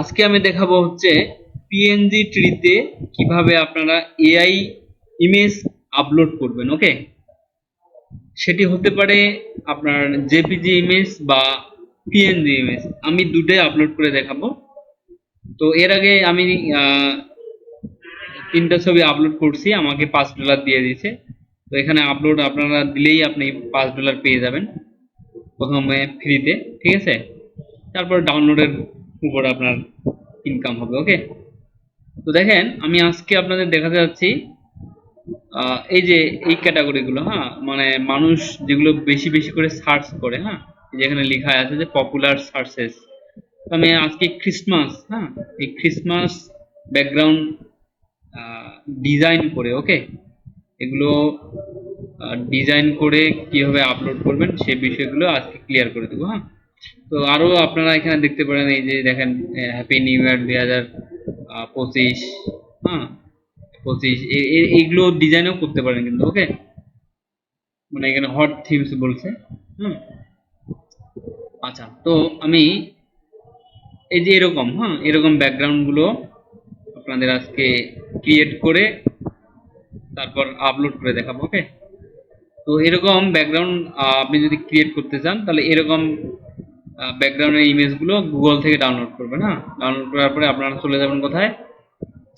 আজকে আমি দেখাবো হচ্ছে পিএনজি ট্রিতে কীভাবে আপনারা এআই ইমেজ আপলোড করবেন ওকে সেটি হতে পারে আপনার জেপিজি ইমেজ বা পিএনজি ইমেজ আমি দুটোই আপলোড করে দেখাবো। তো এর আগে আমি তিনটা ছবি আপলোড করছি, আমাকে পাঁচ ডলার দিয়ে দিয়েছে। তো এখানে আপলোড আপনারা দিলেই আপনি পাঁচ ডলার পেয়ে যাবেন প্রথমে ফ্রিতে ঠিক আছে? তারপর ডাউনলোডের উপর আপনার ইনকাম হবে ওকে তো দেখেন, আমি আজকে আপনাদের দেখাতে যাচ্ছি এই যে এই ক্যাটাগরিগুলো হ্যাঁ? মানে মানুষ যেগুলো বেশি বেশি করে সার্চ করে হ্যাঁ? যেখানে লেখা আছে যে পপুলার সার্চেস আমি আজকে ক্রিসমাস হ্যাঁ? এই ক্রিসমাস ব্যাকগ্রাউন্ড ডিজাইন করে ওকে এগুলো ডিজাইন করে কীভাবে আপলোড করবেন সে বিষয়গুলো আজকে ক্লিয়ার করে দেবো হ্যাঁ? তো আরও আপনারা এখানে দেখতে পারেন এই যে দেখেন হ্যাপি নিউ ইয়ার দুই হাজার পঁচিশ হ্যাঁ পঁচিশ এইগুলো ডিজাইনও করতে পারেন কিন্তু ওকে মানে এখানে হট থিমস বলছে, হুম? আচ্ছা তো আমি এই যে এরকম হ্যাঁ এরকম ব্যাকগ্রাউন্ডগুলো আপনাদের আজকে ক্রিয়েট করে তারপর আপলোড করে দেখাবো ওকে তো এরকম ব্যাকগ্রাউন্ড আপনি যদি ক্রিয়েট করতে চান, তাহলে এরকম ব্যাকগ্রাউন্ডের ইমেজগুলো গুগল থেকে ডাউনলোড করবেন হ্যাঁ ডাউনলোড করার পরে আপনারা চলে যাবেন কোথায়?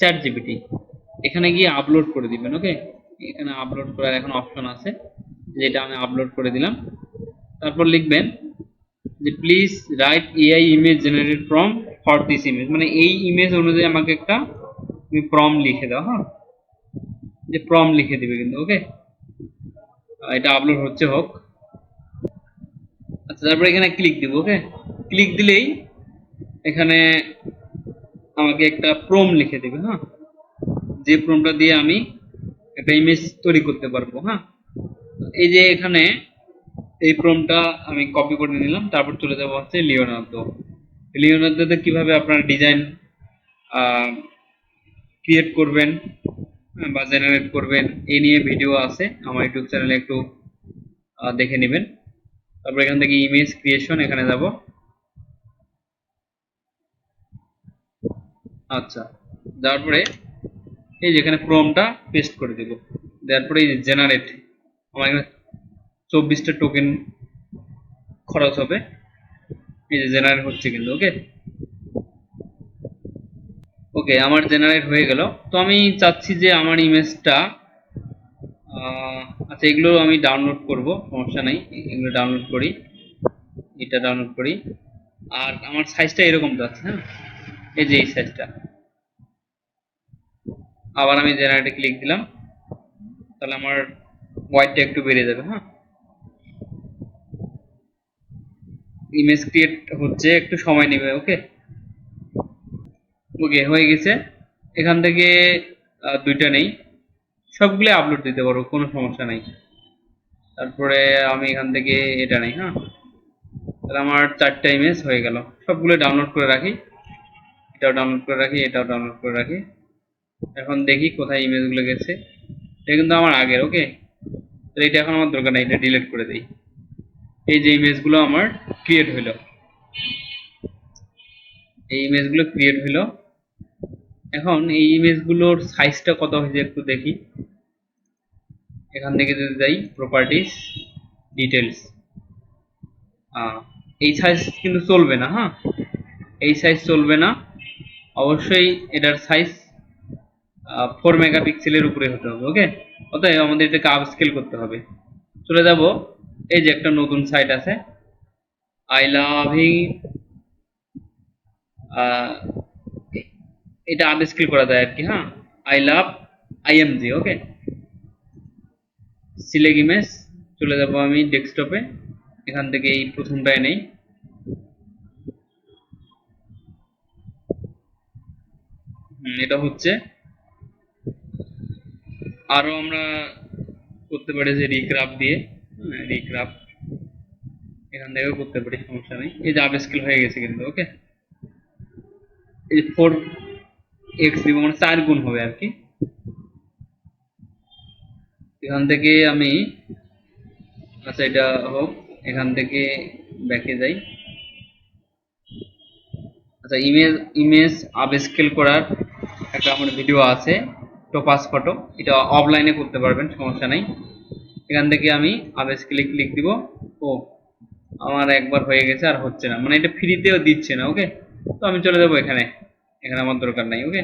চ্যাট জিপিটি এখানে গিয়ে আপলোড করে দিবেন ওকে এখানে আপলোড করার এখন অপশন আছে, যেটা আমি আপলোড করে দিলাম। তারপর লিখবেন যে please write AI image generate from for this image মানে এই ইমেজ অনুযায়ী আমাকে একটা, তুমি প্রম লিখে দাও হ্যাঁ? যে প্রম লিখে দিবে কিন্তু ওকে এটা আপলোড হচ্ছে হোক। আচ্ছা তারপরে এখানে ক্লিক দিব ওকে ক্লিক দিলেই এখানে আমাকে একটা প্রম লিখে দেবে হ্যাঁ? যে প্রমটা দিয়ে আমি একটা ইমেজ তৈরি করতে পারব হ্যাঁ? এই যে এখানে এই প্রমটা আমি কপি করে নিলাম তারপর চলে যাব হচ্ছে লিওনার্দো লিওনার্দোতে কীভাবে আপনার ডিজাইন ক্রিয়েট করবেন হ্যাঁ, বা জেনারেট করবেন এই নিয়ে ভিডিও আছে আমার ইউটিউব চ্যানেলে একটু দেখে নেবেন। তারপর এখান থেকে ইমেজ ক্রিয়েশন এখানে যাব। আচ্ছা তারপরে এই যেখানে প্রমটা পেস্ট করে দেব। দেওয়ার পরে এই যে জেনারেট আমার এখানে চব্বিশটা টোকেন খরচ হবে। এই যে জেনারেট হচ্ছে কিন্তু ওকে ওকে আমার জেনারেট হয়ে গেল। তো আমি চাচ্ছি যে আমার ইমেজটা আচ্ছা এগুলো আমি ডাউনলোড করব, সমস্যা নেই, এগুলো ডাউনলোড করি, এটা ডাউনলোড করি। আর আমার সাইজটা এরকম যাচ্ছে হ্যাঁ? এই যে এই সাইজটা আবার আমি জেনারেটে ক্লিক দিলাম, তাহলে আমার হোয়াইটটা একটু বেড়ে যাবে হ্যাঁ? ইমেজ ক্রিয়েট হচ্ছে, একটু সময় নেবে ওকে ওকে হয়ে গেছে। এখান থেকে দুইটা নেই। সবগুলো আপলোড দিতে পারব, কোনো সমস্যা নাই। তারপরে আমি এখান থেকে এটা নেই হ্যাঁ? তাহলে আমার চারটা ইমেজ হয়ে গেল। সবগুলো ডাউনলোড করে রাখি। এটাও ডাউনলোড করে রাখি, এটাও ডাউনলোড করে রাখি। এখন দেখি কোথায় ইমেজগুলো গেছে। এটা কিন্তু আমার আগের ওকে তো এটা এখন আমার দরকার নেই, এটা ডিলিট করে দিই। এই যে ইমেজগুলো আমার ক্রিয়েট হইল। এই ইমেজগুলো ক্রিয়েট হইল। এখন এই ইমেজগুলোর সাইজটা কত হয়েছে একটু দেখি। এখান থেকে যদি যাই প্রপার্টিস ডিটেলস এই সাইজ কিন্তু চলবে না হ্যাঁ? এই সাইজ চলবে না। অবশ্যই এটার সাইজ ফোর মেগাপিক্সেলের উপরে হতে হবে ওকে অতএব আমাদের এটাকে আপস্কেল করতে হবে। চলে যাব, এই যে একটা নতুন সাইট আছে। আই লাভিং এটা আনস্কিল করা যায় আর কি হ্যাঁ? I love IMG okay select image চলে যাব আমি ডেস্কটপে এখান থেকে এই প্রথমটায় নেই। এটা হচ্ছে। আরও আমরা করতে পারি যে রিক্রাফ দিয়ে। রিক্রাফ এখান থেকেও করতে পারি, সমস্যা নেই। এই যে আপস্কেল হয়ে গেছে কিন্তু ওকে এই ফোর এক্স দিব মানে চার গুণ হবে আর কি। এখান থেকে আমি আচ্ছা এটা হোক, এখান থেকে ব্যাকে যাই। আচ্ছা ইমেজ ইমেজ আপস্কেল করার একটা আমার ভিডিও আছে টোপাস ফটো এটা অফলাইনে করতে পারবেন, সমস্যা নাই। এখান থেকে আমি আপস্কেলে ক্লিক দিব। ও, আমার একবার হয়ে গেছে আর হচ্ছে না। মানে এটা ফ্রিতেও দিচ্ছে না ওকে তো আমি চলে যাব এখানে। এখানে আমার দরকার নাই ওকে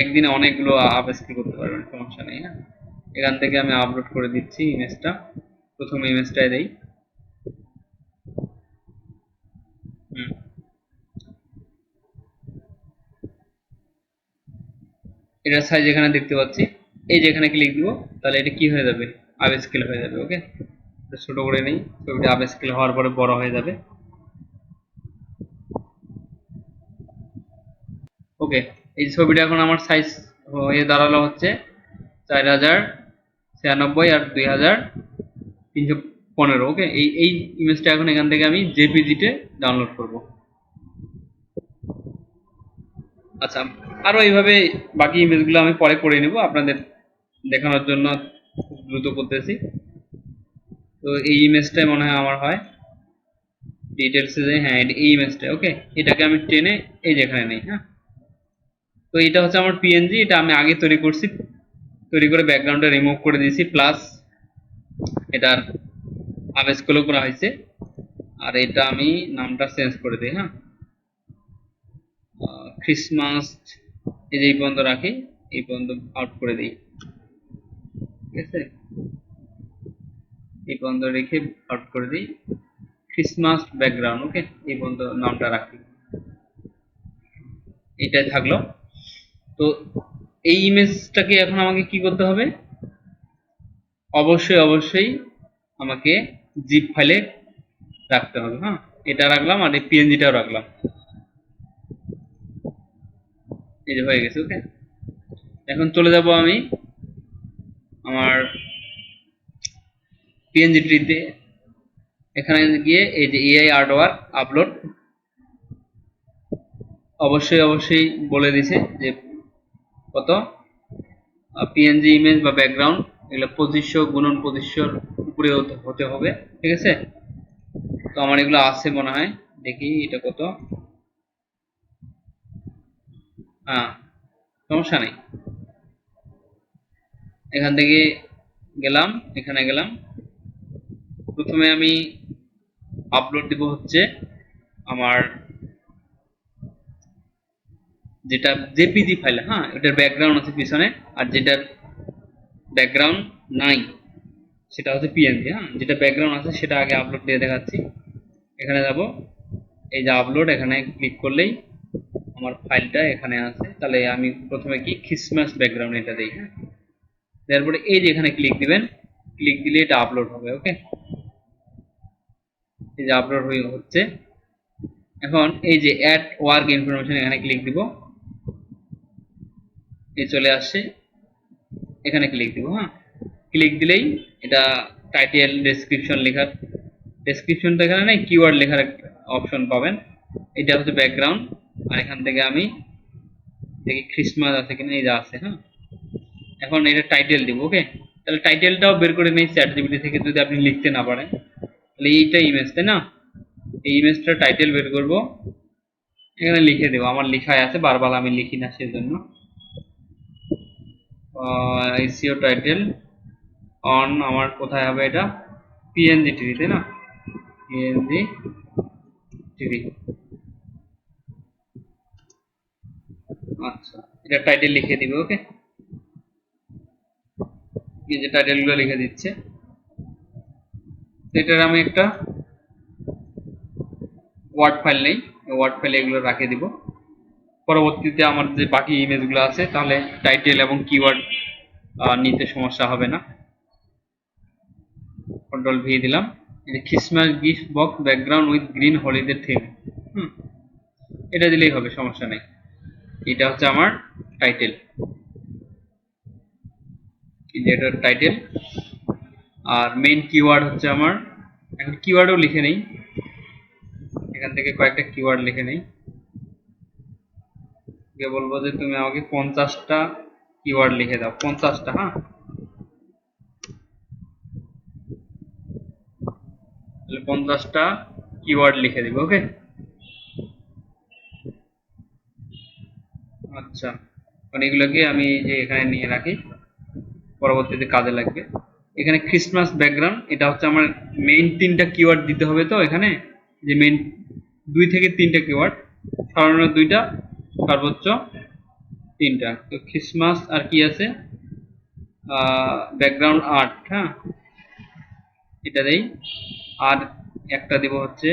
একদিনে অনেকগুলো আপস্কেল করতে পারবেন, সমস্যা নেই হ্যাঁ? এখান থেকে আমি আপলোড করে দিচ্ছি ইমেজটা প্রথম ইমেজটাই দেই। এটার সাইজ এখানে দেখতে পাচ্ছি। এই যে এখানে ক্লিক দিব, তাহলে এটা কি হয়ে যাবে? স্কেল হয়ে যাবে ওকে ছোট করে নেই, ছবিটা স্কেল হওয়ার পরে বড় হয়ে যাবে। ওকে, এই ছবিটা এখন আমার সাইজ হয়ে দাঁড়াল হচ্ছে চার হাজার ছিয়ানব্বই আর দুই হাজার তিনশো পনেরো, ওকে? এই এই ইমেজটা এখন এখান থেকে আমি জেপিজিতে ডাউনলোড করব। আচ্ছা আরও এইভাবে বাকি ইমেজগুলো আমি পরে করে নেব, আপনাদের দেখানোর জন্য দ্রুত করতেছি। তো এই ইমেজটাই মনে হয় আমার হয়। ডিটেলসে যে হ্যাঁ এই ইমেজটা ওকে? এটাকে আমি টেনে এই যেখানে নেই হ্যাঁ? তো এটা হচ্ছে আমার পিএনজি এটা আমি আগে তৈরি করছি। তৈরি করে ব্যাকগ্রাউন্ডটা রিমুভ করে দিয়েছি প্লাস এটার আবেজগুলো করা হয়েছে। আর এটা আমি নামটা চেঞ্জ করে দিই হ্যাঁ? ক্রিসমাস এই যে এই পর্যন্ত রাখি, এই পর্যন্ত আউট করে দিই। ঠিক আছে? এই পর্যন্ত রেখে আউট করে দিই। ক্রিসমাস ব্যাকগ্রাউন্ড ওকে এই পর্যন্ত নামটা রাখি। এটাই থাকল। তো এই ইমেজটাকে এখন আমাকে কি করতে হবে? অবশ্যই অবশ্যই আমাকে জিপ ফাইলে রাখতে হবে হ্যাঁ? এটা রাখলাম আর এই পিএনজিটাও রাখলাম। এই যে হয়ে গেছে ওকে এখন চলে যাব আমি আমার পিএনজি ট্রিতে এখানে গিয়ে এই যে এআই আর্টওয়ার্ক আপলোড অবশ্যই অবশ্যই বলে দিছে যে কত? পিএনজি ইমেজ বা ব্যাকগ্রাউন্ড এগুলো পঁচিশশো গুণন পঁচিশশোর উপরে হতে- হবে, ঠিক আছে? তো আমার এগুলো আছে মনে হয়, দেখি এটা কত। হ্যাঁ সমস্যা নেই। এখান থেকে গেলাম, এখানে গেলাম। প্রথমে আমি আপলোড দিব হচ্ছে আমার যেটা জেপিজি ফাইল হ্যাঁ এটার ব্যাকগ্রাউন্ড আছে পিছনে আর যেটার ব্যাকগ্রাউন্ড নাই, সেটা হচ্ছে পিএনজি হ্যাঁ যেটা ব্যাকগ্রাউন্ড আছে সেটা আগে আপলোড দিয়ে দেখাচ্ছি। এখানে যাব, এই যে আপলোড এখানে ক্লিক করলেই আমার ফাইলটা এখানে আছে। তাহলে আমি প্রথমে কি খ্রিসমাস ব্যাকগ্রাউন্ড এটা দিই হ্যাঁ। তারপরে এই যে এখানে ক্লিক দিবেন ক্লিক দিলে এটা আপলোড হবে ওকে এই যে আপলোড হয়ে হচ্ছে। এখন এই যে অ্যাড ওয়ার্ক ইনফরমেশন এখানে ক্লিক দিব। এই চলে আসছে এখানে ক্লিক দিব হ্যাঁ? ক্লিক দিলেই এটা টাইটেল ডেসক্রিপশন লেখার। ডেসক্রিপশনটা এখানে নেই কিওয়ার্ড লেখার একটা অপশন পাবেন। এটা হচ্ছে ব্যাকগ্রাউন্ড আর এখান থেকে আমি দেখি খ্রিসমাস আছে কিনা, এই আছে হ্যাঁ? এখন এটা টাইটেল দিব ওকে তাহলে টাইটেলটাও বের করে নেই চ্যাট জিপিটি থেকে, যদি আপনি লিখতে না পারেন। তাহলে এইটা ইমেজ তাই না? এই ইমেজটা টাইটেল বের করব। এখানে লিখে দেবো, আমার লেখায় আছে, বারবার আমি লিখি না সেজন্য। এসিও টাইটেল অন আমার কোথায় হবে এটা? পিএনজি টিভি তাই না? পিএনজি টিভি আচ্ছা এটা টাইটেল লিখে দিবে ওকে এই যে টাইটেলগুলো লিখে দিচ্ছে। এটার আমি একটা ওয়ার্ড ফাইল নেই ওয়ার্ড ফাইলে এগুলো রাখে দিব। পরবর্তীতে আমার যে বাকি ইমেজগুলো আছে, তাহলে টাইটেল এবং কিওয়ার্ড নিতে সমস্যা হবে না। কন্ট্রোল ভি দিলাম। এই যে Christmas gift box background with green holiday theme hmm, এটা দিলেই হবে, সমস্যা নেই। এটা হচ্ছে আমার টাইটেল এটার টাইটেল আর মেইন কিওয়ার্ড হচ্ছে আমার, এখন কিওয়ার্ডও লিখে নেই। এখান থেকে কয়েকটা কিওয়ার্ড লিখে নেই। কে বলব যে তুমি আমাকে পঞ্চাশটা কিওয়ার্ড লিখে দাও, পঞ্চাশটা হ্যাঁ? পঞ্চাশটা কিওয়ার্ড লিখে দিব ওকে আচ্ছা কারণ এগুলোকে আমি যে এখানে নিয়ে রাখি, পরবর্তীতে কাজে লাগবে। এখানে ক্রিসমাস ব্যাকগ্রাউন্ড এটা হচ্ছে আমার মেইন তিনটা কিওয়ার্ড দিতে হবে তো এখানে? যে মেইন দুই থেকে তিনটা কিওয়ার্ড সর্বনিম্ন দুইটা সর্বোচ্চ তিনটা। তো ক্রিসমাস আর কি আছে? ব্যাকগ্রাউন্ড আর্ট হ্যাঁ? এটা দেই আর একটা দিব হচ্ছে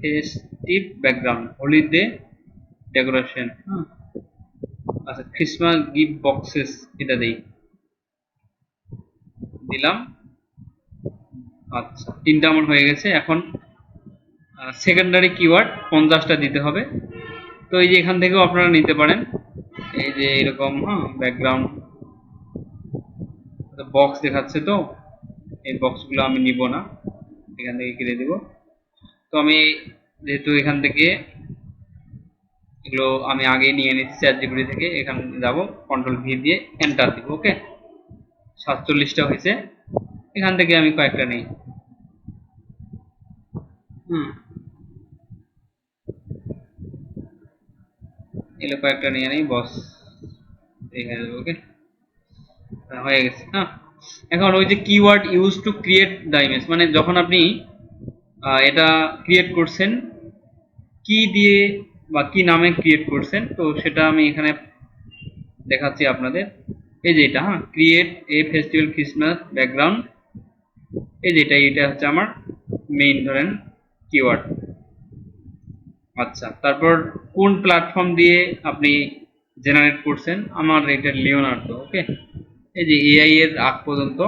ফেস্টিভ ব্যাকগ্রাউন্ড হোলিডে ডেকোরেশন হ্যাঁ? আচ্ছা ক্রিসমাস গিফট বক্সেস এটা দেই দিলাম। আচ্ছা তিনটা আমার হয়ে গেছে। এখন সেকেন্ডারি কিওয়ার্ড পঞ্চাশটা দিতে হবে। তো এই যে এখান থেকেও আপনারা নিতে পারেন। এই যে এরকম হ্যাঁ ব্যাকগ্রাউন্ড বক্স দেখাচ্ছে তো। এই বক্সগুলো আমি নিব না। এখান থেকে কেটে দেব। তো আমি যেহেতু এখান থেকে এগুলো আমি আগে নিয়ে নিচ্ছি চার থেকে, এখানে যাব কন্ট্রোল ভি দিয়ে এন্টার দিব ওকে সাতচল্লিশটা হয়েছে। এখান থেকে আমি কয়েকটা নেই। হুম। এগুলো কয়েকটা নিয়ে নেই বস এখানে দেবো ওকে হয়ে গেছে হ্যাঁ? এখন ওই যে keyword use to create the image মানে যখন আপনি এটা ক্রিয়েট করছেন, কি দিয়ে বা কি নামে ক্রিয়েট করছেন, তো সেটা আমি এখানে দেখাচ্ছি আপনাদের। এই যে এটা হ্যাঁ? Create a festival Christmas background এই যে এটা এটা হচ্ছে আমার মেইন ধরেন কিওয়ার্ড আচ্ছা তারপর কোন প্ল্যাটফর্ম দিয়ে আপনি জেনারেট করছেন? আমার এটা লিওনার্দো ওকে এই যে এআই এর আগ পর্যন্ত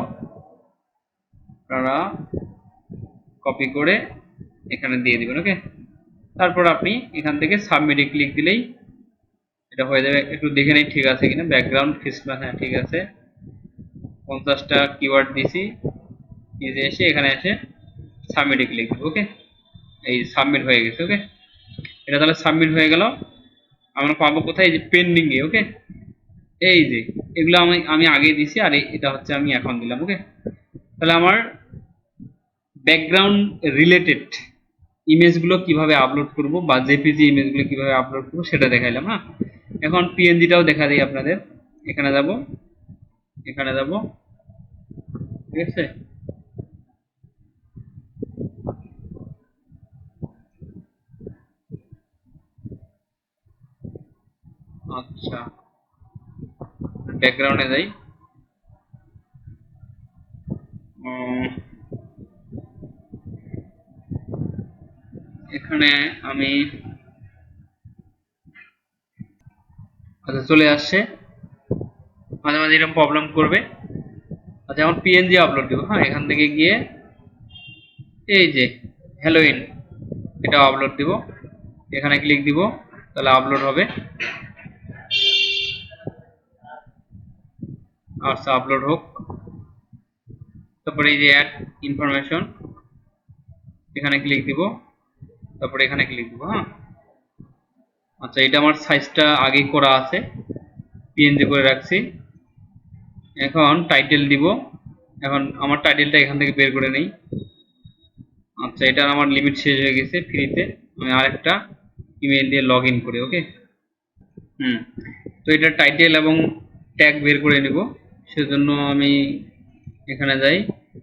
আপনারা কপি করে এখানে দিয়ে দিবেন ওকে তারপর আপনি এখান থেকে সাবমিটে ক্লিক দিলেই এটা হয়ে যাবে। একটু দেখে নেই ঠিক আছে কিনা? ব্যাকগ্রাউন্ড ক্রিসমাস হ্যাঁ ঠিক আছে। পঞ্চাশটা কিওয়ার্ড দিছি যে এসে এখানে এসে সাবমিটে ক্লিক দেবো ওকে এই সাবমিট হয়ে গেছে ওকে এটা তাহলে সাবমিট হয়ে গেল। আমরা পাবো কোথায়? এই যে পেন্ডিং এ ওকে এই যে, এগুলো আমি আমি আগে দিছি আর এটা হচ্ছে আমি এখন দিলাম ওকে তাহলে আমার ব্যাকগ্রাউন্ড রিলেটেড ইমেজগুলো কীভাবে আপলোড করব বা জেপিজি ইমেজগুলো কীভাবে আপলোড করব সেটা দেখাইলাম হ্যাঁ? এখন পিএনজিটাও দেখা দিই আপনাদের। এখানে যাব। এখানে যাব। ঠিক আছে? আচ্ছা। ব্যাকগ্রাউন্ডে যাই। এখানে আমি আচ্ছা চলে আসছে। মাঝে মাঝে এরকম প্রবলেম করবে। আচ্ছা এখন পিএনজি আপলোড দিব। হ্যাঁ এখান থেকে গিয়ে এই যে হ্যালোইন এটা আপলোড দিব। এখানে ক্লিক দিব, তাহলে আপলোড হবে। আচ্ছা আপলোড হোক তারপরে এই যে অ্যাড ইনফরমেশন এখানে ক্লিক দিব। তারপরে এখানে ক্লিক দিব হ্যাঁ? আচ্ছা এটা আমার সাইজটা আগেই করা আছে। পিএনজি করে রাখছি। এখন টাইটেল দিব। এখন আমার টাইটেলটা এখান থেকে বের করে নেই। আচ্ছা এটা আমার লিমিট শেষ হয়ে গেছে ফ্রিতে আমি আরেকটা ইমেল দিয়ে লগ ইন করি ওকে হুম, তো এটা টাইটেল এবং ট্যাগ বের করে নেব। সেজন্য আমি এখানে যাই,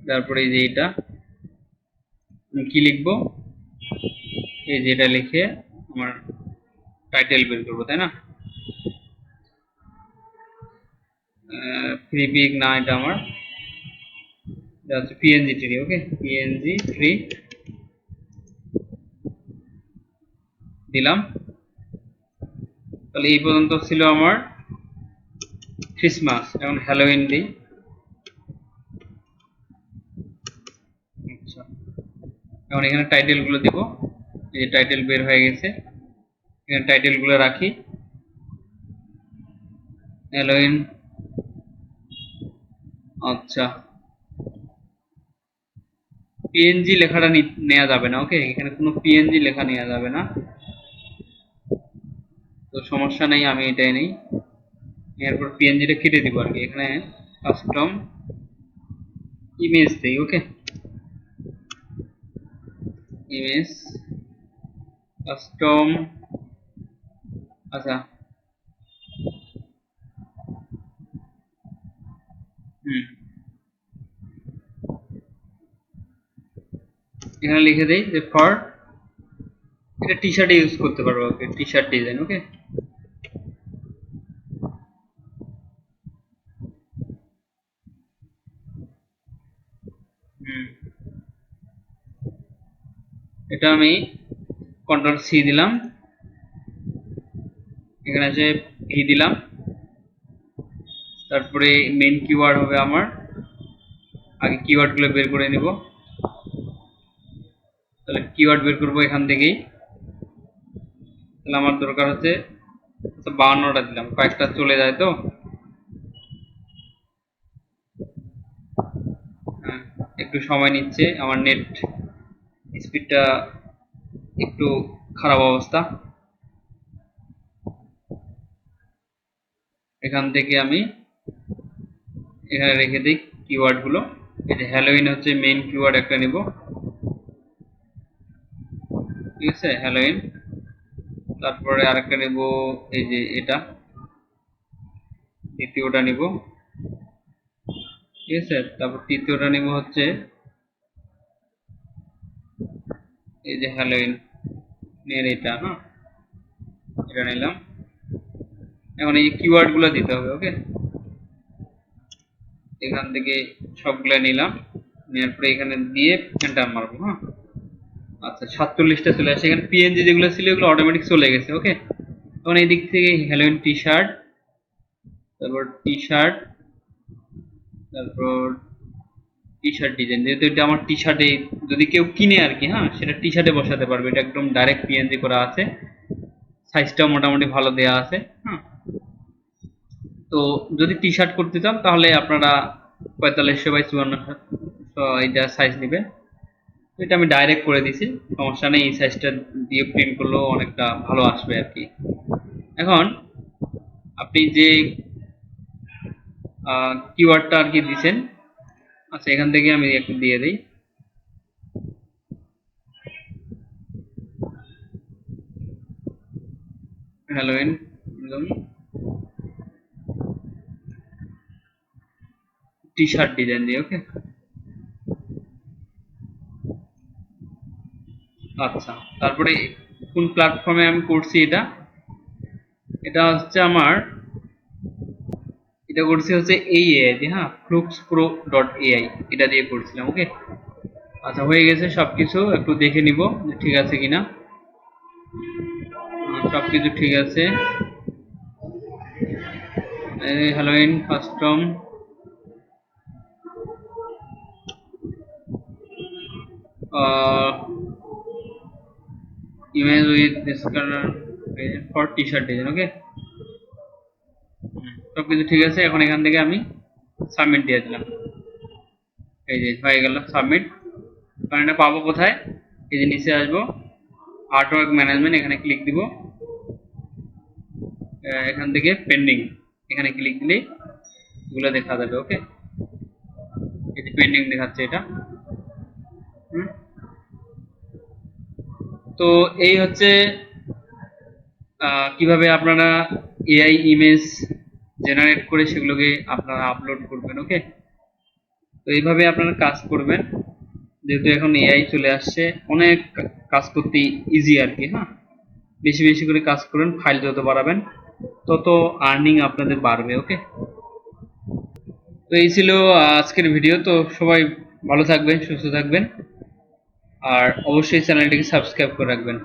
তারপরে এই যে এটা কি লিখব? এই যে এটা লিখে আমার টাইটেল বের করব, তাই না? ফ্রি পিক না এটা আমার, এটা হচ্ছে PNG tree okay PNG tree দিলাম। তাহলে এই পর্যন্ত ছিল আমার ক্রিসমাস এখন হ্যালোউইন দিই। আচ্ছা। এখন এখানে টাইটেলগুলো দিব। এই যে টাইটেল বের হয়ে গেছে। এখানে টাইটেলগুলো রাখি। হ্যালোইন আচ্ছা। পিএনজি লেখাটা নেওয়া যাবে না ওকে এখানে কোনো পিএনজি লেখা নেওয়া যাবে না। তো সমস্যা নেই, আমি এটাই নেই। এরপর পিএনজিটা কেটে দিব আর কি। এখানে কাস্টম ইমেজ দেই ওকে ইমেজ কাস্টম আচ্ছা। হুম। এখানে লিখে দেই যে ফর এটা টি শার্টে ইউজ করতে পারব ওকে টি শার্ট ডিজাইন ওকে হুম এটা আমি কন্ট্রোল সি দিলাম। এখানে আছে ভি দিলাম। তারপরে মেন কিওয়ার্ড হবে আমার। আগে কিওয়ার্ডগুলো বের করে নিব। তাহলে কিওয়ার্ড বের করব এখান থেকেই। তাহলে আমার দরকার হচ্ছে আচ্ছা বাউন্নটা দিলাম। কয়েকটা চলে যায় তো? হ্যাঁ, একটু সময় নিচ্ছে। আমার নেট স্পিডটা একটু খারাপ অবস্থা। এখান থেকে আমি এখানে রেখে দিই কিওয়ার্ডগুলো এই যে হ্যালোইন হচ্ছে মেইন কিওয়ার্ড একটা নিব। ঠিক আছে হ্যালোইন তারপরে আরেকটা নেব, এই যে এটা। দ্বিতীয়টা নিব। ঠিক আছে, তারপর তৃতীয়টা নিব হচ্ছে এই যে হ্যালোইন এর এটা হ্যাঁ? এটা নিলাম। এখন এই কিওয়ার্ডগুলো দিতে হবে ওকে এখান থেকে সবগুলো নিলাম। নেওয়ার পরে এখানে দিয়ে এন্টার মারবো হ্যাঁ? আচ্ছা সাতচল্লিশটা চলে আসে। এখানে পিএনজি যেগুলো ছিল ওগুলো অটোমেটিক চলে গেছে ওকে এখন এই দিক থেকে হ্যালোইন টি শার্ট তারপর টি শার্ট তারপর টি শার্ট ডিজাইন যেহেতু এটা আমার টি শার্টে যদি কেউ কিনে আর কি হ্যাঁ সেটা টি শার্টে বসাতে পারবে। এটা একদম ডাইরেক্ট পিএনজি করা আছে। সাইজটাও মোটামুটি ভালো দেয়া আছে হ্যাঁ। তো যদি টি শার্ট করতে চান, তাহলে আপনারা পঁয়তাল্লিশশো বাই চুয়ান্ন এইটা সাইজ নেবেন। এটা আমি ডাইরেক্ট করে দিছি, সমস্যা নেই, এই সাইজটা দিয়ে প্রিন্ট করলেও অনেকটা ভালো আসবে আর কি এখন আপনি যে কিওয়ার্ডটা আর কি দিছেন আচ্ছা এখান থেকে আমি একটু দিয়ে দিই। হ্যালোইন টি শার্ট ডিজাইন দিয়ে ওকে আচ্ছা তারপরে কোন প্ল্যাটফর্মে আমি করছি এটা? এটা হচ্ছে আমার এটা করছি হচ্ছে এই এআই দিয়ে হ্যাঁ? ফ্লুক্স প্রো ডট এআই এটা দিয়ে করছিলাম ওকে আচ্ছা হয়ে গেছে সবকিছু, একটু দেখে নিব ঠিক আছে কিনা। সবকিছু ঠিক আছে। Halloween custom image with this color for t-shirt design okay সবকিছু ঠিক আছে, এখন এখান থেকে আমি সাবমিট দিয়ে দিলাম। এই যে হয়ে গেল সাবমিট কারণ এটা পাবো কোথায়? এই যে নিচে আসব। আর্টওয়ার্ক ম্যানেজমেন্ট এখানে ক্লিক দিব। এখান থেকে পেন্ডিং এখানে ক্লিক দিলেই এগুলো দেখা যাবে ওকে এই যে পেন্ডিং দেখাচ্ছে এটা। তো এই হচ্ছে কীভাবে আপনারা এআই ইমেজ জেনারেট করে সেগুলোকে আপনারা আপলোড করবেন ওকে তো এইভাবে আপনারা কাজ করবেন। যেহেতু এখন এআই চলে আসছে, অনেক কাজ করতে ইজি আর কি হ্যাঁ? বেশি বেশি করে কাজ করবেন ফাইল যত বাড়াবেন, তত আর্নিং আপনাদের বাড়বে ওকে তো এই ছিল আজকের ভিডিও তো সবাই ভালো থাকবেন, সুস্থ থাকবেন। আর অবশ্যই চ্যানেলটিকে সাবস্ক্রাইব করে রাখবেন।